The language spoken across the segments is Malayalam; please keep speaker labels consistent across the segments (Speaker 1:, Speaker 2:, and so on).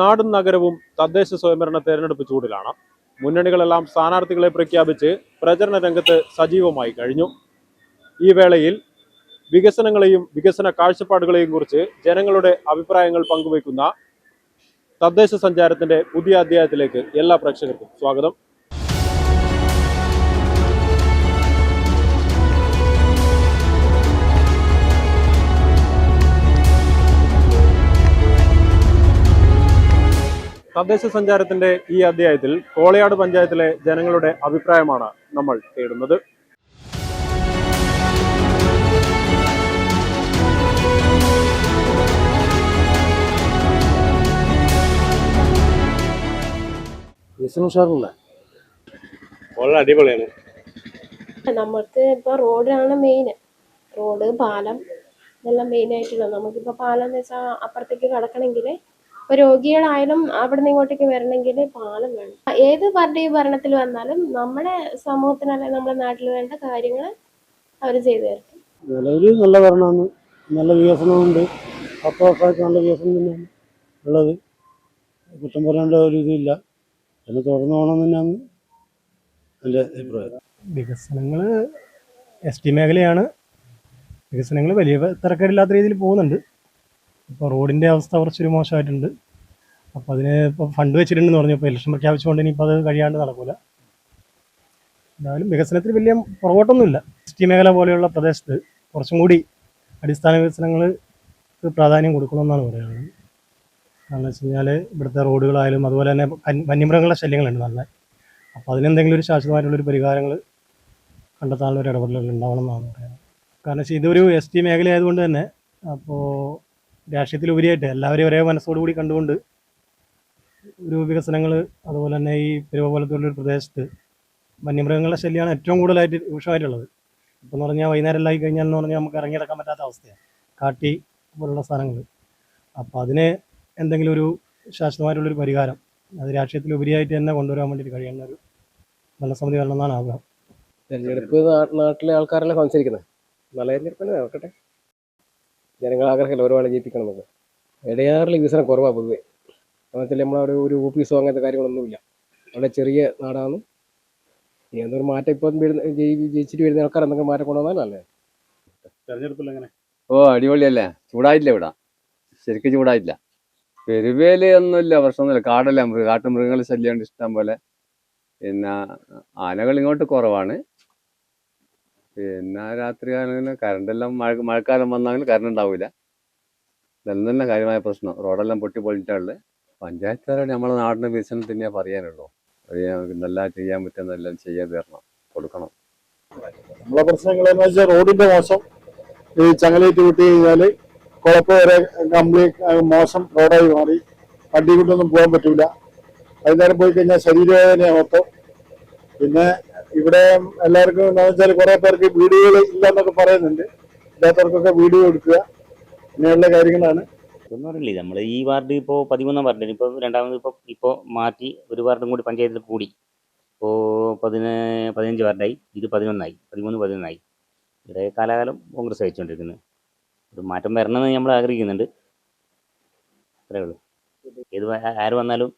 Speaker 1: നാടും നഗരവും തദ്ദേശ സ്വയംഭരണ തെരഞ്ഞെടുപ്പ് ചൂടിലാണ്. മുന്നണികളെല്ലാം സ്ഥാനാർത്ഥികളെ പ്രഖ്യാപിച്ച് പ്രചരണ രംഗത്ത് സജീവമായി കഴിഞ്ഞു. ഈ വേളയിൽ വികസനങ്ങളെയും വികസന കാഴ്ചപ്പാടുകളെയും കുറിച്ച് ജനങ്ങളുടെ അഭിപ്രായങ്ങൾ പങ്കുവയ്ക്കുന്ന തദ്ദേശ സഞ്ചാരത്തിന്റെ പുതിയ അധ്യായത്തിലേക്ക് എല്ലാ പ്രേക്ഷകർക്കും സ്വാഗതം. തദ്ദേശ സഞ്ചാരത്തിന്റെ ഈ അധ്യായത്തിൽ കോളയാട് പഞ്ചായത്തിലെ ജനങ്ങളുടെ അഭിപ്രായമാണ് നമ്മൾ തേടുന്നത്. അടിപൊളിയാണ്.
Speaker 2: നമ്മൾക്ക് ഇപ്പൊ റോഡാണ് മെയിൻ റോഡ് പാലം ഇതെല്ലാം മെയിൻ ആയിട്ടുള്ളത്. നമുക്കിപ്പോ പാലം എന്ന് വെച്ചാൽ അപ്പുറത്തേക്ക് കടക്കണമെങ്കിൽ ഇപ്പൊ രോഗികളായാലും അവിടെ നിന്ന് ഇങ്ങോട്ടേക്ക് വരണമെങ്കിൽ പാലം വേണം. ഏത് പാർട്ടി ഭരണത്തിൽ വന്നാലും നമ്മുടെ സമൂഹത്തിന് അല്ലെങ്കിൽ നമ്മുടെ നാട്ടിൽ വേണ്ട കാര്യങ്ങൾ അവർ ചെയ്തു തരും.
Speaker 3: നിലവിൽ നല്ല ഭരണമാണ്. നല്ല വികസനമുണ്ട്. പത്ത് വർഷമായിട്ട് നല്ല വികസനം തന്നെയാണ് ഉള്ളത്. കുറ്റം പറയേണ്ട ഒരു ഇതില്ല അതിനെ തുടർന്ന് പോകണം തന്നെയാണ് എന്റെ അഭിപ്രായം.
Speaker 4: വികസനങ്ങൾ എസ് ടി മേഖലയാണ്. വികസനങ്ങൾ വലിയ തിരക്കേടില്ലാത്ത രീതിയിൽ പോകുന്നുണ്ട്. ഇപ്പോൾ റോഡിന്റെ അവസ്ഥ കുറച്ചൊരു മോശമായിട്ടുണ്ട്. അപ്പോൾ അതിന് ഇപ്പോൾ ഫണ്ട് വെച്ചിട്ടുണ്ടെന്ന് പറഞ്ഞു ഇപ്പോൾ ഇലക്ഷൻ പ്രഖ്യാപിച്ചുകൊണ്ട് ഇനിയിപ്പോൾ അത് കഴിയാണ്ട് നടക്കില്ല എന്തായാലും വികസനത്തിൽ വലിയ പുറകോട്ടൊന്നുമില്ല. സിറ്റി മേഖല പോലെയുള്ള പ്രദേശത്ത് കുറച്ചും കൂടി അടിസ്ഥാന വികസനങ്ങൾക്ക് പ്രാധാന്യം കൊടുക്കണമെന്നാണ് പറയുന്നത്. കാരണം വെച്ച് കഴിഞ്ഞാൽ ഇവിടുത്തെ റോഡുകളായാലും അതുപോലെ തന്നെ വന്യ- വന്യമൃഗങ്ങളുടെ ശല്യങ്ങളുണ്ട് നല്ല അപ്പോൾ അതിനെന്തെങ്കിലും ഒരു ശാശ്വതമായിട്ടുള്ളൊരു പരിഹാരങ്ങൾ കണ്ടെത്താനുള്ള ഒരു ഇടപെടലുകൾ ഉണ്ടാവണം എന്നാണ് പറയുന്നത്. കാരണം വെച്ചാൽ ഇതൊരു എസ് ടി മേഖലയായതുകൊണ്ട് തന്നെ അപ്പോൾ രാഷ്ട്രീയത്തിലുപരിയായിട്ട് എല്ലാവരെയും ഒരേ മനസ്സോടുകൂടി കണ്ടുകൊണ്ട് ഒരു വികസനങ്ങൾ അതുപോലെ തന്നെ ഈ പെരുവ പോലത്തെ ഒരു പ്രദേശത്ത് വന്യമൃഗങ്ങളുടെ ശല്യമാണ് ഏറ്റവും കൂടുതലായിട്ട് രൂക്ഷമായിട്ടുള്ളത്. ഇപ്പം എന്ന് പറഞ്ഞാൽ വൈകുന്നേരം ആയി കഴിഞ്ഞാൽ എന്ന് പറഞ്ഞാൽ നമുക്ക് ഇറങ്ങിയിടക്കാൻ പറ്റാത്ത അവസ്ഥയാണ് കാട്ടി പോലുള്ള സ്ഥലങ്ങൾ അപ്പോൾ അതിന് എന്തെങ്കിലും ഒരു ശാശ്വതമായിട്ടുള്ളൊരു പരിഹാരം അത് രാഷ്ട്രീയത്തിലുപരിയായിട്ട് തന്നെ കൊണ്ടുവരാൻ വേണ്ടിയിട്ട് കഴിയുന്ന ഒരു ഭരണസമിതി വരണമെന്നാണ് ആഗ്രഹം.
Speaker 5: തെരഞ്ഞെടുപ്പ് നാട്ടിലെ ആൾക്കാരല്ലേ സംസാരിക്കുന്നത് നല്ല തെരഞ്ഞെടുപ്പല്ലേ നടക്കട്ടെ ജനങ്ങൾ ആഗ്രഹമില്ല ഒരുപാട് ജയിപ്പിക്കണം നമുക്ക് ഇടയാറിൽ വികസനം കുറവാണ് പൊതുവെ. എന്നുവെച്ചാൽ നമ്മളവിടെ ഒരു ഓഫീസോ അങ്ങനത്തെ കാര്യങ്ങളൊന്നുമില്ല. അവിടെ ചെറിയ നാടാണ്. ഇനി എന്തൊരു മാറ്റം ഇപ്പം വരുന്ന ജയി- ജയിച്ചിട്ട് വരുന്ന ആൾക്കാർ എന്തെങ്കിലും മാറ്റം കൊണ്ടുവന്നാൽ നല്ലത്
Speaker 1: അങ്ങനെ
Speaker 6: ഓ അടിപൊളിയല്ലേ? ചൂടായില്ല ഇവിടെ. ശരിക്കും ചൂടായില്ല പെരുവേല ഒന്നുമില്ല പ്രശ്നമൊന്നുമില്ല. കാടല്ല മൃഗ കാട്ടുമൃഗങ്ങൾ ശല്യമുണ്ട് ഇഷ്ടം പോലെ. പിന്നെ ആനകൾ ഇങ്ങോട്ട് കുറവാണ്. പിന്നെ രാത്രി കാലങ്ങളിൽ കറണ്ടെല്ലാം മഴ മഴക്കാലം വന്നാലും കറണ്ട് ഉണ്ടാവില്ല ഇതെല്ലാം തന്നെ കാര്യമായ പ്രശ്നം. റോഡെല്ലാം പൊട്ടി പൊളിച്ചിട്ടുള്ളത് പഞ്ചായത്തുകാരോട് നമ്മളെ നാടിന്റെ വികസനം തന്നെയാ പറയാനുള്ളൂ നല്ല ചെയ്യാൻ പറ്റുന്നതെല്ലാം ചെയ്യാൻ തരണം കൊടുക്കണം.
Speaker 3: നമ്മളെ പ്രശ്നങ്ങൾ എന്ന് വെച്ചാൽ റോഡിന്റെ മോശം. ഈ ചങ്ങലേറ്റ് വിട്ട് കഴിഞ്ഞാൽ കുഴപ്പം വരെ കംപ്ലീറ്റ് മോശം റോഡായി മാറി. വണ്ടി കൊണ്ടൊന്നും പോകാൻ പറ്റൂല. വൈകുന്നേരം പോയി കഴിഞ്ഞാൽ ശരീരവേദനയാണ് മൊത്തം. പിന്നെ ഇവിടെ എല്ലാവർക്കും എന്താ വെച്ചാൽ കുറെ പേർക്ക് വീടുകൾ ഇല്ല എന്നൊക്കെ പറയുന്നുണ്ട്. ഇല്ലാത്തവർക്കൊക്കെ വീഡിയോ എടുക്കുക. ഇങ്ങനെയുള്ള കാര്യങ്ങളാണ്.
Speaker 7: ഒന്നും നമ്മൾ ഈ വാർഡ് ഇപ്പോൾ പതിമൂന്നാം വാർഡിന് ഇപ്പോൾ രണ്ടാമത് ഇപ്പോൾ ഇപ്പോൾ മാറ്റി ഒരു വാർഡും കൂടി പഞ്ചായത്തിൽ കൂടി. ഇപ്പോൾ പതിന പതിനഞ്ച് വാർഡായി. ഇത് പതിനൊന്നായി. പതിമൂന്ന് പതിനൊന്നായി. ഇവിടെ കാലാകാലം കോൺഗ്രസ് അയച്ചുകൊണ്ടിരിക്കുന്നത് ഒരു മാറ്റം വരണമെന്ന് നമ്മൾ ആഗ്രഹിക്കുന്നുണ്ട്. അത്രേ ഉള്ളൂ. ഏത് ആര് വന്നാലും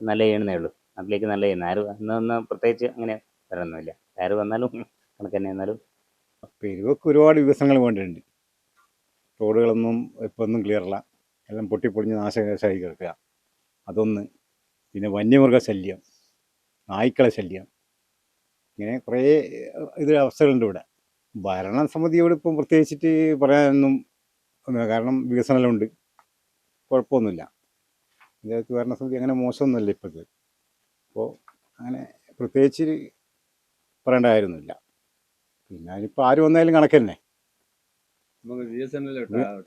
Speaker 7: നല്ല ചെയ്യണമെന്നേ ഉള്ളൂ. നാട്ടിലേക്ക് നല്ല ചെയ്യണം. ആര് വന്ന പ്രത്യേകിച്ച് അങ്ങനെ വരണമെന്നില്ല കയറി വന്നാലും കണക്ക് തന്നെ എന്നാലും.
Speaker 8: പെരുവൊക്കെ ഒരുപാട് വികസനങ്ങൾ വേണ്ടിയിട്ടുണ്ട്. റോഡുകളൊന്നും ഇപ്പം ഒന്നും ക്ലിയർ അല്ല. എല്ലാം പൊട്ടിപ്പൊളിഞ്ഞ് നാശകേശമായി കിടക്കുക. അതൊന്ന് പിന്നെ വന്യമൃഗ ശല്യം നായ്ക്കളെ ശല്യം ഇങ്ങനെ കുറേ ഇത് അവസ്ഥകളുണ്ട് ഇവിടെ. ഭരണസമിതിയോട് ഇപ്പം പ്രത്യേകിച്ചിട്ട് പറയാനൊന്നും. കാരണം വികസനമെല്ലാം ഉണ്ട്. കുഴപ്പമൊന്നുമില്ല. ഇതിനകത്ത് ഭരണസമിതി അങ്ങനെ മോശമൊന്നുമല്ല ഇപ്പോഴത്തെ. അപ്പോൾ അങ്ങനെ പ്രത്യേകിച്ച് പറയേണ്ട കാര്യമൊന്നുമില്ല പിന്നെ അതിനിപ്പോൾ ആര് വന്നാലും കണക്ക് തന്നെ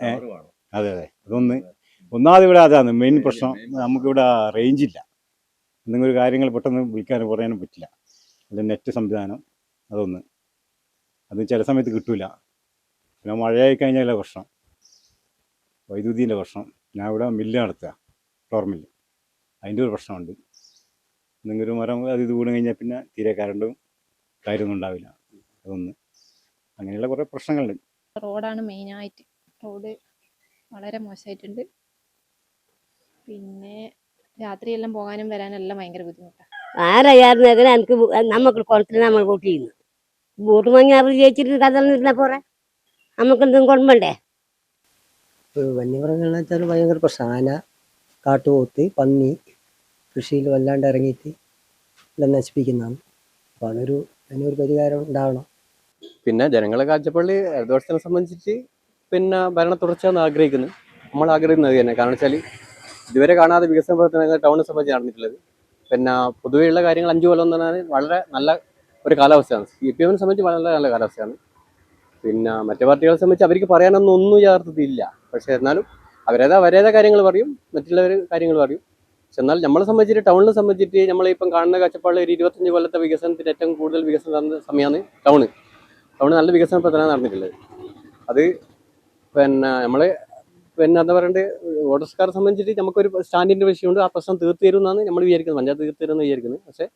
Speaker 8: ഏ? അതെ അതെ. അതൊന്ന് ഒന്നാമത് ഇവിടെ അതാണ് മെയിൻ പ്രശ്നം. നമുക്കിവിടെ റേഞ്ച് ഇല്ല. എന്തെങ്കിലും ഒരു കാര്യങ്ങൾ പെട്ടെന്ന് വിളിക്കാനും പറയാനും പറ്റില്ല. അല്ല നെറ്റ് സംവിധാനം അതൊന്ന്. അത് ചില സമയത്ത് കിട്ടൂല. പിന്നെ മഴയായി കഴിഞ്ഞാലേ പ്രശ്നം? വൈദ്യുതിന്റെ പ്രശ്നം. ഞാൻ ഇവിടെ മില്ല് നടത്തുക ഫ്ലോർ മില്ല് അതിന്റെ ഒരു പ്രശ്നമുണ്ട്. എന്തെങ്കിലും ഒരു മരം അത് ഇത് വീണ് കഴിഞ്ഞാൽ പിന്നെ തീരെ കറണ്ടും കാര്യമൊന്നും ഉണ്ടാവില്ല അതൊന്ന്. അങ്ങനെയുള്ള കുറേ പ്രശ്നങ്ങളുണ്ട്.
Speaker 9: റോഡാണ് മെയിനായിട്ട്. റോഡ് വളരെ മോശമായിട്ടുണ്ട് പിന്നെ രാത്രിയെല്ലാം പോകാനും വരാനും എല്ലാം ഭയങ്കര ബുദ്ധിമുട്ടാണ്
Speaker 10: ആരായിരുന്നു അങ്ങനെ എനിക്ക് നമുക്ക് കുളത്തിൽ നമ്മൾ വോട്ട് ചെയ്യുന്നു വോട്ട് വാങ്ങി അവർ ജയിച്ചിട്ട് കഥ ഇരുന്നാ പോരെ? നമുക്ക് എന്തെങ്കിലും കുഴപ്പമുണ്ടേ
Speaker 11: വന്യമൃഗങ്ങളെന്ന് വെച്ചാൽ ഭയങ്കര പ്രശ്നം. ആന കാട്ടുപോത്ത് പന്നി കൃഷിയിൽ വല്ലാണ്ട് ഇറങ്ങിയിട്ട് എല്ലാം നശിപ്പിക്കുന്നതാണ്. അപ്പോൾ അതൊരു അതിനൊരു പരിഹാരം ഉണ്ടാവണം.
Speaker 12: പിന്നെ ജനങ്ങളെ കാഴ്ചപ്പള്ളി ഇടതുപക്ഷത്തിനെ സംബന്ധിച്ച് പിന്നെ ഭരണ തുടർച്ചയാണ് ആഗ്രഹിക്കുന്നു നമ്മൾ ആഗ്രഹിക്കുന്നത് തന്നെ. കാരണം വെച്ചാൽ ഇതുവരെ കാണാതെ വികസന പ്രവർത്തനങ്ങൾ ടൗണിനെ സംബന്ധിച്ച് നടന്നിട്ടുള്ളത്. പിന്നെ പൊതുവെയുള്ള കാര്യങ്ങൾ അഞ്ചു കൊല്ലം എന്ന് പറഞ്ഞാൽ വളരെ നല്ല ഒരു കാലാവസ്ഥയാണ്. സി പി എമ്മിനെ സംബന്ധിച്ച് വളരെ നല്ല കാലാവസ്ഥയാണ്. പിന്നെ മറ്റു പാർട്ടികളെ സംബന്ധിച്ച് അവർക്ക് പറയാനൊന്നും ഒന്നും യഥാർത്ഥത്തിലില്ല പക്ഷേ എന്നാലും അവരേതാ അവരേതാ കാര്യങ്ങൾ പറയും മറ്റുള്ളവർ കാര്യങ്ങൾ പറയും. പക്ഷെ എന്നാൽ നമ്മളെ സംബന്ധിച്ചിട്ട് ടൗണിനെ സംബന്ധിച്ചിട്ട് നമ്മളിപ്പം കാണുന്ന കാഴ്ചപ്പാടിൽ ഒരു ഇരുപത്തഞ്ച് കൊല്ലത്തെ വികസനത്തിന് ഏറ്റവും കൂടുതൽ വികസനം നടന്ന സമയമാണ് ടൗണ് ടൗണ് നല്ല വികസന പ്രധാനം നടന്നിട്ടുള്ളത്. അത് പിന്നെ നമ്മളെ പിന്നെ എന്താ പറയണ്ടത് വോട്ടർസ്കാരെ സംബന്ധിച്ചിട്ട് നമുക്കൊരു സ്റ്റാൻഡിന്റെ വിഷയമുണ്ട് ആ പ്രശ്നം തീർത്തു തരും എന്നാണ് നമ്മൾ വിചാരിക്കുന്നത്. പഞ്ചായത്ത് തീർത്തു തരുമെന്ന് വിചാരിക്കുന്നത് പക്ഷേ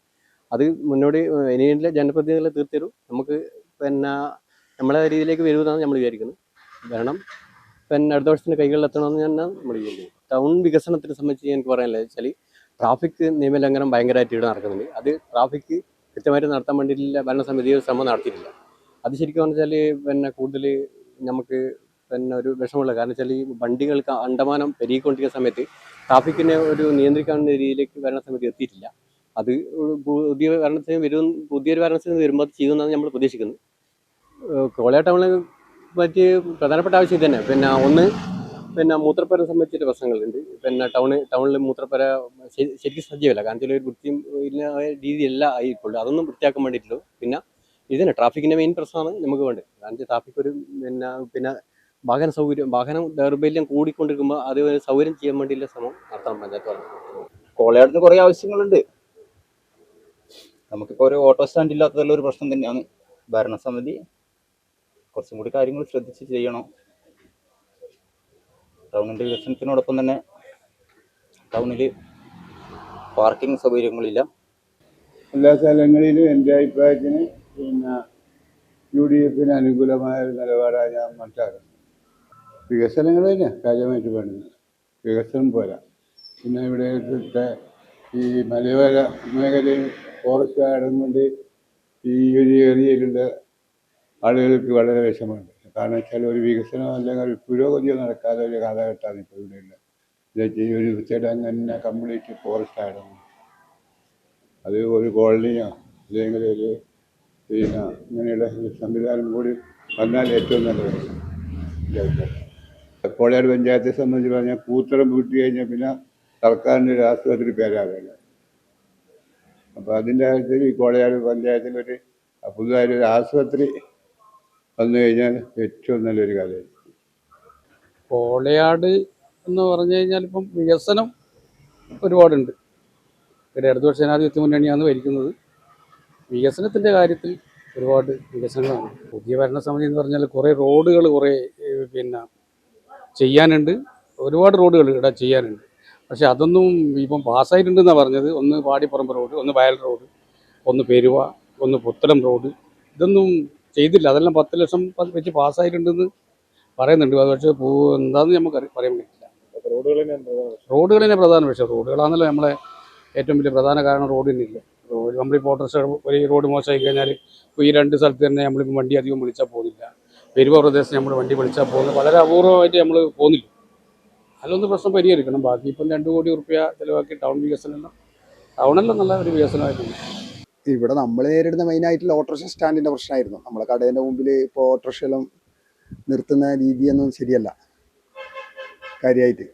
Speaker 12: അത് മുന്നോട്ട് ഇനിയുള്ള ജനപ്രതിനിധികളെ തീർത്തു തരും. നമുക്ക് പിന്നെ നമ്മളെ രീതിയിലേക്ക് വരുമെന്നാണ് നമ്മൾ വിചാരിക്കുന്നത്. കാരണം പിന്നെ അടുത്ത കൈകളിൽ കൈകളിലെത്തണമെന്ന് ഞാൻ വിചാരിക്കുന്നത് ടൗൺ വികസനത്തിനെ സംബന്ധിച്ച് എനിക്ക് പറയാനില്ല വെച്ചാൽ ട്രാഫിക് നിയമലംഘനം ഭയങ്കരമായിട്ട് ഇവിടെ നടക്കുന്നുണ്ട്. അത് ട്രാഫിക് കൃത്യമായിട്ട് നടത്താൻ വേണ്ടിയിട്ടില്ല ഭരണസമിതി ശ്രമം നടത്തിയിട്ടില്ല. അത് ശരിക്കും പറഞ്ഞാൽ പിന്നെ കൂടുതൽ നമുക്ക് പിന്നെ ഒരു വിഷമമുള്ള കാരണം വെച്ചാൽ ഈ വണ്ടികൾക്ക് അണ്ടമാനം പെരുകിക്കൊണ്ടിരിക്കുന്ന സമയത്ത് ട്രാഫിക്കിനെ ഒരു നിയന്ത്രിക്കാവുന്ന രീതിയിലേക്ക് ഭരണസമിതി എത്തിയിട്ടില്ല. അത് പുതിയ ഭരണത്തിന് വരും പുതിയൊരു ഭരണത്തിന് വരുമ്പോൾ അത് നമ്മൾ പ്രതീക്ഷിക്കുന്നത്. കോളയ ടൗണിൽ പറ്റിയ പ്രധാനപ്പെട്ട ആവശ്യം തന്നെ. പിന്നെ ഒന്ന് പിന്നെ മൂത്രപ്പുര സംബന്ധിച്ചിട്ട് പ്രശ്നങ്ങളുണ്ട്. പിന്നെ ടൗണ് ടൗണിൽ മൂത്രപ്പുര ശരി- ശരിക്കും സജ്ജമല്ല കാരണം ഒരു വൃത്തിയും ഇല്ല രീതിയല്ല ആയി ഇപ്പോൾ അതൊന്നും വൃത്തിയാക്കാൻ വേണ്ടിയിട്ടുള്ളൂ. പിന്നെ ഇത് തന്നെ ട്രാഫിക്കിന്റെ മെയിൻ പ്രശ്നമാണ് നമുക്ക് വേണ്ടത്. കാരണം ട്രാഫിക് ഒരു പിന്നെ പിന്നെ വാഹന സൗകര്യം വാഹനം ദൗർബല്യം കൂടിക്കൊണ്ടിരിക്കുമ്പോൾ അത് സൗകര്യം ചെയ്യാൻ വേണ്ടിയുള്ള ശ്രമം നടത്തണം പഞ്ചായത്ത് പറഞ്ഞു
Speaker 13: കോളയാടിന് കുറേ ആവശ്യങ്ങളുണ്ട്. നമുക്കിപ്പോൾ ഒരു ഓട്ടോ സ്റ്റാൻഡ് ഇല്ലാത്തതുള്ള ഒരു പ്രശ്നം തന്നെയാണ് ഭരണസമിതി. കുറച്ചും കൂടി കാര്യങ്ങൾ ശ്രദ്ധിച്ച് ചെയ്യണം. ടൗണിന്റെ വികസനത്തിനോടൊപ്പം തന്നെ ടൗണിൽ പാർക്കിംഗ് സൗകര്യങ്ങളില്ല.
Speaker 14: എല്ലാ സ്ഥലങ്ങളിലും എന്റെ അഭിപ്രായത്തിന് പിന്നെ യു ഡി എഫിന് അനുകൂലമായ ഒരു നിലപാടാണ് ഞാൻ മനസ്സിലാക്കുന്നത് വികസനങ്ങൾ തന്നെ കാര്യമായിട്ട് വേണ്ടത്. വികസനം പോരാ. പിന്നെ ഇവിടെ ഈ മലയോര മേഖലയിൽ ഫോറസ്റ്റ് അടങ്ങുകൊണ്ട് ഈ ഒരു ഏരിയയിലുള്ള ആളുകൾക്ക് വളരെ വിഷമമുണ്ട്. കാരണം വെച്ചാൽ ഒരു വികസനം അല്ലെങ്കിൽ ഒരു പുരോഗതിയോ നടക്കാതെ ഒരു കാലഘട്ടമാണ് ഇപ്പോൾ ഇവിടെ ഉള്ളത്. ഈ ഒരു തന്നെ കംപ്ലീറ്റ് ഫോറസ്റ്റ് ആയിരുന്നു. അത് ഒരു കോളനിയോ അല്ലെങ്കിൽ ഒരു പിന്നെ ഇങ്ങനെയുള്ള ഒരു സംവിധാനം കൂടി വന്നാൽ ഏറ്റവും നല്ലത്. കോളയാട് പഞ്ചായത്തെ സംബന്ധിച്ച് പറഞ്ഞാൽ കൂത്തറം വീട്ടി കഴിഞ്ഞാൽ പിന്നെ സർക്കാരിന്റെ ഒരു ആശുപത്രി പേരാകില്ല അപ്പോൾ അതിന്റെ കാര്യത്തിൽ ഈ കോളയാട് പഞ്ചായത്തിൽ ഒരു പുതുതായൊരു ആശുപത്രി വന്നു കഴിഞ്ഞാൽ ഏറ്റവും നല്ലൊരു കാര്യമായിരിക്കും
Speaker 15: കോളയാട് എന്ന് പറഞ്ഞു കഴിഞ്ഞാൽ ഇപ്പം വികസനം ഒരുപാടുണ്ട്. ഇവിടെ ഇടതുപക്ഷ ജനാധിപത്യ മുന്നണിയാണ് ഭരിക്കുന്നത്. വികസനത്തിന്റെ കാര്യത്തിൽ ഒരുപാട് വികസനങ്ങളാണ്. പുതിയ ഭരണസമിതി എന്ന് പറഞ്ഞാൽ കുറേ റോഡുകൾ കുറേ പിന്നെ ചെയ്യാനുണ്ട്. ഒരുപാട് റോഡുകൾ ഇവിടെ ചെയ്യാനുണ്ട്. പക്ഷെ അതൊന്നും ഇപ്പം പാസ്സായിട്ടുണ്ടെന്നാണ് പറഞ്ഞത്. ഒന്ന് പാടിപ്പറമ്പ് റോഡ് ഒന്ന് വയൽ റോഡ് ഒന്ന് പെരുവ ഒന്ന് പുത്തലം റോഡ്. ഇതൊന്നും ചെയ്തില്ല. അതെല്ലാം പത്ത് ലക്ഷം വെച്ച് പാസ്സായിട്ടുണ്ടെന്ന് പറയുന്നുണ്ട്. അത് പക്ഷേ പോ എന്താന്ന് നമുക്ക് പറയാൻ പറ്റില്ല.
Speaker 16: റോഡുകൾ തന്നെ
Speaker 15: പ്രധാന വിഷയം. റോഡുകളാണല്ലോ നമ്മളെ ഏറ്റവും വലിയ പ്രധാന കാരണം റോഡ് തന്നെയില്ല റോഡ് നമ്മളിപ്പോൾ ഓട്ടോറിക്ഷ ഒരു റോഡ് മോശമായി കഴിഞ്ഞാൽ ഇപ്പോൾ ഈ രണ്ട് സ്ഥലത്ത് തന്നെ നമ്മളിപ്പോൾ വണ്ടി അധികം വിളിച്ചാൽ പോകുന്നില്ല. പെരുവ പ്രദേശത്ത് നമ്മൾ വണ്ടി വിളിച്ചാൽ പോകുന്നത് വളരെ അപൂർവമായിട്ട് നമ്മൾ പോകുന്നില്ല. അതിലൊന്ന് പ്രശ്നം പരിഹരിക്കണം. ബാക്കി ഇപ്പം രണ്ട് കോടി റുപ്യ ചിലവാക്കി ടൗൺ വികസനം ടൗണെല്ലാം നല്ല ഒരു വികസനമായിട്ടുണ്ട്.
Speaker 14: ഇവിടെ നമ്മൾ നേരിടുന്ന മെയിനായിട്ടുള്ള ഓട്ടോറിക്ഷ സ്റ്റാൻഡിന്റെ പ്രശ്നമായിരുന്നു നമ്മളെ കടേന്റെ മുമ്പിൽ ഇപ്പോൾ ഓട്ടോറിക്ഷയെല്ലാം നിർത്തുന്ന രീതിയൊന്നും ശരിയല്ല. കാര്യമായിട്ട്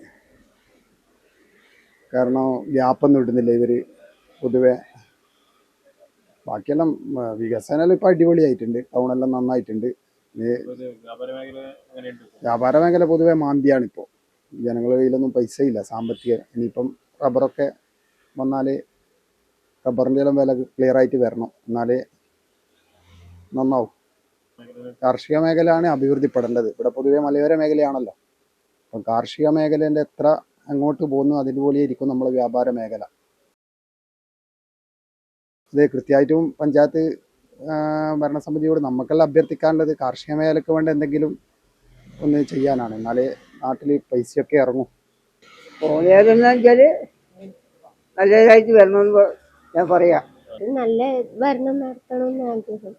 Speaker 14: കാരണം ഗ്യാപ്പൊന്നും ഇടുന്നില്ല ഇവർ പൊതുവെ. ബാക്കിയെല്ലാം വികസനം ഇപ്പോൾ അടിപൊളിയായിട്ടുണ്ട്. ടൗണെല്ലാം നന്നായിട്ടുണ്ട്.
Speaker 16: വ്യാപാര മേഖല
Speaker 14: പൊതുവെ മാന്തിയാണ് ഇപ്പോൾ ജനങ്ങളുടെ കയ്യിലൊന്നും പൈസ ഇല്ല സാമ്പത്തിക ഇനിയിപ്പം റബ്ബറൊക്കെ വന്നാൽ റബ്ബറിന്റെ എല്ലാം വില ക്ലിയർ ആയിട്ട് വരണം. എന്നാലേ നന്നാവും. കാർഷിക മേഖലയാണ് അഭിവൃദ്ധിപ്പെടേണ്ടത്. ഇവിടെ പൊതുവെ മലയോര മേഖലയാണല്ലോ. അപ്പം കാർഷിക മേഖലേന്റെ എത്ര അങ്ങോട്ട് പോകുന്നു അതുപോലെ ഇരിക്കും നമ്മളെ വ്യാപാര മേഖല. അതെ കൃത്യമായിട്ടും പഞ്ചായത്ത് ഭരണസമിതിയോട് നമുക്കെല്ലാം അഭ്യർത്ഥിക്കാനുള്ളത് കാർഷിക മേഖലയ്ക്ക് വേണ്ട എന്തെങ്കിലും ഒന്ന് ചെയ്യാനാണ്. എന്നാലേ നാട്ടിൽ പൈസയൊക്കെ ഇറങ്ങും.
Speaker 10: കോളയാടെന്ന് വെച്ചാൽ
Speaker 17: നല്ലതായിട്ട് വരണമെന്ന് ഞാൻ പറയാ.
Speaker 2: നല്ല ഭരണം നടത്തണമെന്ന് ആഗ്രഹം.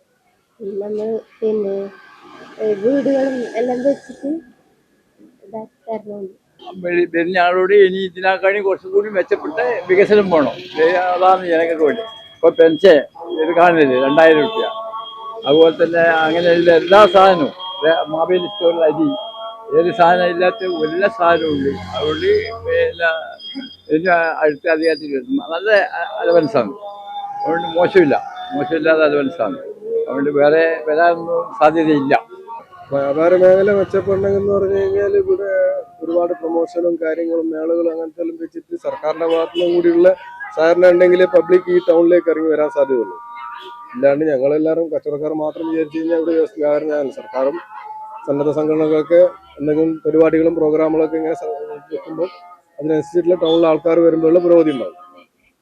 Speaker 2: നമ്മൾ പിന്നെ വീടുകളും എല്ലാം വെച്ചിട്ട് ഇതാക്കി
Speaker 6: ഇനി ഇതിനേക്കാളും കുറച്ചും കൂടി മെച്ചപ്പെട്ട വികസനം വേണം. അതാണ് ജനങ്ങൾക്ക് വേണ്ടി. ഇപ്പൊ പെൻഷൻ ഇത് കാണുന്നില്ലേ? രണ്ടായിരം റുപ്യ. അതുപോലെ തന്നെ അങ്ങനെയുള്ള എല്ലാ സാധനവും. മൊബൈൽ സ്റ്റോറിൽ അരി. ഏത് സാധനം ഇല്ലാത്ത എല്ലാ സാധനവും ഉണ്ട്. അതുകൊണ്ട് ഇതിന് അടുത്ത അധികാരത്തിൽ വരുന്നു. നല്ല അലവൻസാണ്. അതുകൊണ്ട് മോശമില്ല. മോശമില്ലാത്ത അലവൻസാണ്. അതുകൊണ്ട് വേറെ വരാനൊന്നും സാധ്യതയില്ല.
Speaker 3: വ്യാപാര മേഖല മെച്ചപ്പെടണമെന്ന് പറഞ്ഞു കഴിഞ്ഞാൽ ഇവിടെ ഒരുപാട് പ്രൊമോഷനും കാര്യങ്ങളും മേളകളും അങ്ങനത്തെ എല്ലാം വെച്ചിട്ട് സർക്കാരിന്റെ ഭാഗത്തുനിന്നും കൂടിയുള്ള സഹകരണം ഉണ്ടെങ്കിൽ പബ്ലിക് ഈ ടൗണിലേക്ക് ഇറങ്ങി വരാൻ സാധ്യതയുള്ളൂ. ഇല്ലാണ്ട് ഞങ്ങളെല്ലാവരും കച്ചവടക്കാർ മാത്രം വിചാരിച്ചു കഴിഞ്ഞാൽ ഇവിടെ വ്യാപാരം സർക്കാരും സന്നദ്ധ സംഘടനകളൊക്കെ എന്തെങ്കിലും പരിപാടികളും പ്രോഗ്രാമുകളൊക്കെ ഇങ്ങനെ വെക്കുമ്പോൾ അതിനനുസരിച്ചിട്ടുള്ള ടൗണിലെ ആൾക്കാർ വരുമ്പോഴുള്ള പുരോഗതി ഉണ്ടാവും.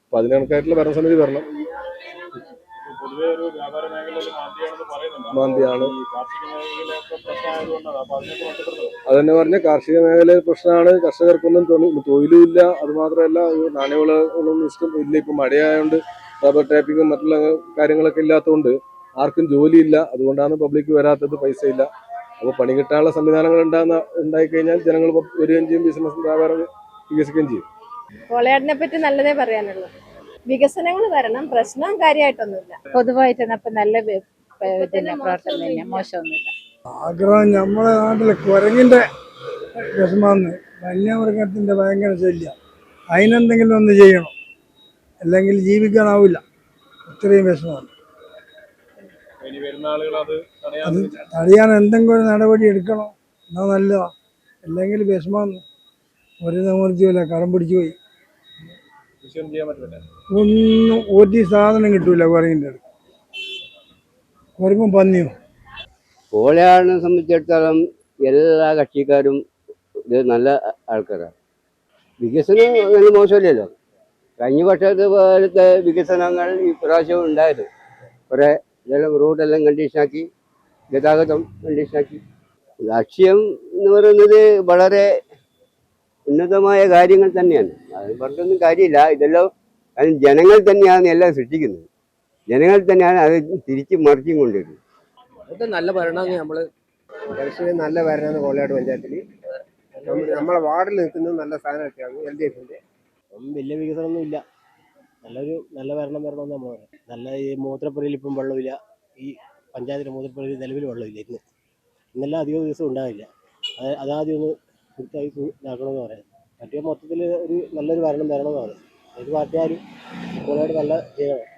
Speaker 3: അപ്പൊ അതിന് കണക്കായിട്ടുള്ള ഭരണസമിതി വരണം.
Speaker 1: മാന്തിയാണ്. അപ്പൊ
Speaker 3: അതെന്നെ പറഞ്ഞ കാർഷിക മേഖലയിൽ പ്രശ്നമാണ്. കർഷകർക്കൊന്നും തൊഴി- തൊഴിലുമില്ല. അത് മാത്രമല്ല ഈ നാണ്യവിളകളൊന്നും ഇഷ്ടം ഇല്ല. ഇപ്പൊ മഴയായതുകൊണ്ട് റബ്ബർ ടാപ്പിങ്ങും മറ്റുള്ള കാര്യങ്ങളൊക്കെ ഇല്ലാത്തതുകൊണ്ട് ആർക്കും ജോലിയില്ല. അതുകൊണ്ടാണ് പബ്ലിക് വരാത്തത് പൈസ ഇല്ല അപ്പോൾ പണി കിട്ടാനുള്ള സംവിധാനങ്ങൾ ഉണ്ടാകുന്ന ഉണ്ടായിക്കഴിഞ്ഞാൽ ജനങ്ങൾ വരികയും ചെയ്യും ബിസിനസ് വ്യാപാരം വികസിക്കുകയും ചെയ്യും.
Speaker 18: കോളയാടിനെ പറ്റി നല്ലതേ പറയാനുള്ളൂ. വികസനങ്ങൾ വരണം പ്രശ്നം കാര്യമായിട്ടൊന്നുമില്ല പൊതുവായിട്ട് നല്ല പ്രവർത്തനം തന്നെ. മോശമൊന്നുമില്ല.
Speaker 3: ആഗ്രഹം നമ്മുടെ നാട്ടിലെ കുരങ്ങിന്റെ വിഷമാന്ന് വന്യമൃഗത്തിന്റെ ഭയങ്കര ശല്യം. അതിനെന്തെങ്കിലും ഒന്ന് ചെയ്യണം. അല്ലെങ്കിൽ ജീവിക്കാനാവില്ല. ഇത്രയും
Speaker 1: വിഷമാണ് അത് തടയാൻ
Speaker 3: എന്തെങ്കിലും ഒരു നടപടി എടുക്കണം? എന്നാ നല്ലതാ. അല്ലെങ്കിൽ വിഷമാന്ന് ഒരു നിവൃത്തിയില്ല കടം പിടിച്ചു പോയി. ഒന്നും ഒരു സാധനം കിട്ടൂല കുരങ്ങിന്റെ അടുത്ത്. കുരങ്ങും പന്നിയും.
Speaker 19: കോളയാടിനെ സംബന്ധിച്ചിടത്തോളം എല്ലാ കക്ഷിക്കാരും ഇത് നല്ല ആൾക്കാരാണ്. വികസനം അങ്ങനെ മോശമില്ലല്ലോ. കഴിഞ്ഞ വർഷത്തെ പോലത്തെ വികസനങ്ങൾ ഈ പ്രാവശ്യം ഉണ്ടായത്. കുറേ ഇതെല്ലാം റോഡെല്ലാം കണ്ടീഷനാക്കി ഗതാഗതം കണ്ടീഷനാക്കി ലക്ഷ്യം എന്ന് പറയുന്നത് വളരെ ഉന്നതമായ കാര്യങ്ങൾ തന്നെയാണ്. അത് പറഞ്ഞൊന്നും കാര്യമില്ല. ഇതെല്ലാം അത് ജനങ്ങൾ തന്നെയാണ് എല്ലാം സൃഷ്ടിക്കുന്നത്. ജനങ്ങൾ തന്നെയാണ് അത് തിരിച്ചു മറിച്ചും കൊണ്ടിരുന്നത്
Speaker 17: അതൊക്കെ നല്ല ഭരണമാണ് നമ്മൾ ഇലക്ഷന് നല്ല ഭരണമാണ് കോളയാട് പഞ്ചായത്തിൽ നമ്മളെ വാർഡിൽ നിൽക്കുന്നത് നല്ല സ്ഥാനമൊക്കെയാണ് എൽ ഡി എഫിന്റെ.
Speaker 19: വലിയ വികസനമൊന്നും ഇല്ല. നല്ലൊരു നല്ല ഭരണം വരണമെന്ന് നമ്മൾ പറയാം നല്ല ഈ മൂത്രപ്പുരയിൽ ഇപ്പം വെള്ളമില്ല. ഈ പഞ്ചായത്തിന്റെ മൂത്രപ്പുരയിൽ നിലവിൽ വെള്ളമില്ല ഇന്ന്. ഇന്നെല്ലാം അധികം ദിവസം ഉണ്ടാവില്ല. അത് അതാദ്യം ഒന്ന് സു- ഇതാക്കണമെന്ന് പറയാം പാർട്ടിയെ മൊത്തത്തിൽ ഒരു നല്ലൊരു ഭരണം വരണമെന്ന് പറയാം ഏത് പാർട്ടിയായാലും ഇപ്പോഴായിട്ട് നല്ല ചെയ്യണം